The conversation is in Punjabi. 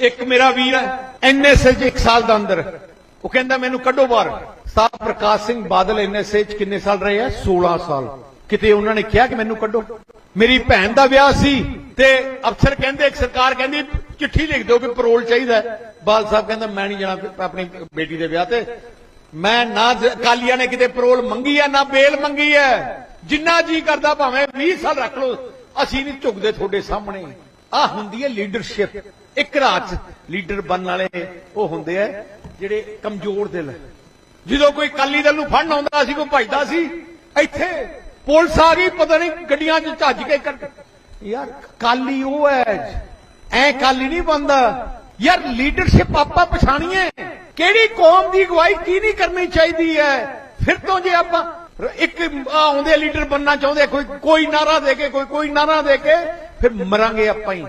ਇੱਕ ਮੇਰਾ ਵੀਰ ਹੈ ਐਨਐਸਏ ਚ 1 ਸਾਲ ਦਾ ਅੰਦਰ। ਉਹ ਕਹਿੰਦਾ, ਮੈਨੂੰ ਕੱਢੋ ਬਾਹਰ। ਸਾਹਿਬ ਪ੍ਰਕਾਸ਼ ਸਿੰਘ ਬਾਦਲ ਐਨਐਸਏ ਚ ਕਿੰਨੇ ਸਾਲ ਰਹੇ ਆ? 16 ਸਾਲ। ਕਿਤੇ ਉਹਨਾਂ ਨੇ ਕਿਹਾ ਕਿ ਮੈਨੂੰ ਕੱਢੋ। ਮੇਰੀ ਭੈਣ ਦਾ ਵਿਆਹ ਸੀ ਤੇ ਅਫਸਰ ਕਹਿੰਦੇ, ਇੱਕ ਸਰਕਾਰ ਕਹਿੰਦੀ, ਚਿੱਠੀ ਲਿਖ ਦਿਓ ਕਿ ਪਰੋਲ ਚਾਹੀਦਾ ਹੈ। ਬਾਲ ਸਾਹਿਬ ਕਹਿੰਦਾ, ਮੈਂ ਨਹੀਂ ਜਾਣਾ ਆਪਣੀ ਬੇਟੀ ਦੇ ਵਿਆਹ ਤੇ। ਮੈਂ ਨਾ ਜ- ਅਕਾਲੀਆਂ ਨੇ ਕਿਤੇ ਪਰੋਲ ਮੰਗੀ ਹੈ, ਨਾ ਬੇਲ ਮੰਗੀ ਹੈ। ਜਿੰਨਾ ਜੀ ਕਰਦਾ, ਭਾਵੇਂ 20 ਸਾਲ ਰੱਖ ਲਓ। ਅਸੀਂ ਨਹੀਂ ਝੁਕਦੇ ਤੁਹਾਡੇ ਸਾਹਮਣੇ। ਆ ਹੁੰਦੀ ਹੈ ਲੀਡਰਸ਼ਿਪ ਇੱਕ ਰਾਤ ਲੀਡਰ ਬਣਨ ਵਾਲੇ ਉਹ ਹੁੰਦੇ ਆ ਜਿਹੜੇ ਕਮਜ਼ੋਰ ਦਿਲ। ਜਦੋਂ ਕੋਈ ਕਾਲੀ ਦਲ ਨੂੰ ਫੜਨ ਆਉਂਦਾ ਸੀ, ਕੋਈ ਭਜਦਾ ਸੀ, ਇੱਥੇ ਪੁਲਿਸ ਆ ਗਈ, ਪਤਾ ਨਹੀਂ ਗੱਡੀਆਂ 'ਚ ਝੱਜ ਕੇ ਕਰ ਯਾਰ ਕਾਲੀ ਉਹ ਹੈ ਐ ਕਾਲੀ ਨਹੀਂ ਬੰਦਾ ਯਾਰ ਲੀਡਰਸ਼ਿਪ ਆਪਾਂ ਪਛਾਣੀਏ। ਕਿਹੜੀ ਕੌਮ ਦੀ ਅਗਵਾਈ ਕੀ ਨਹੀਂ ਕਰਨੀ ਚਾਹੀਦੀ ਹੈ? ਫਿਰ ਤੋਂ ਜੇ ਆਪਾਂ ਇੱਕ ਆਉਂਦੇ ਲੀਡਰ ਬੰਨਣਾ ਚਾਹੁੰਦੇ ਕੋਈ ਕੋਈ ਨਾਰਾ ਦੇ ਕੇ, ਕੋਈ ਕੋਈ ਨਾਰਾ ਦੇ ਕੇ ਫਿਰ ਮਰਾਂਗੇ ਆਪਾਂ ਹੀ।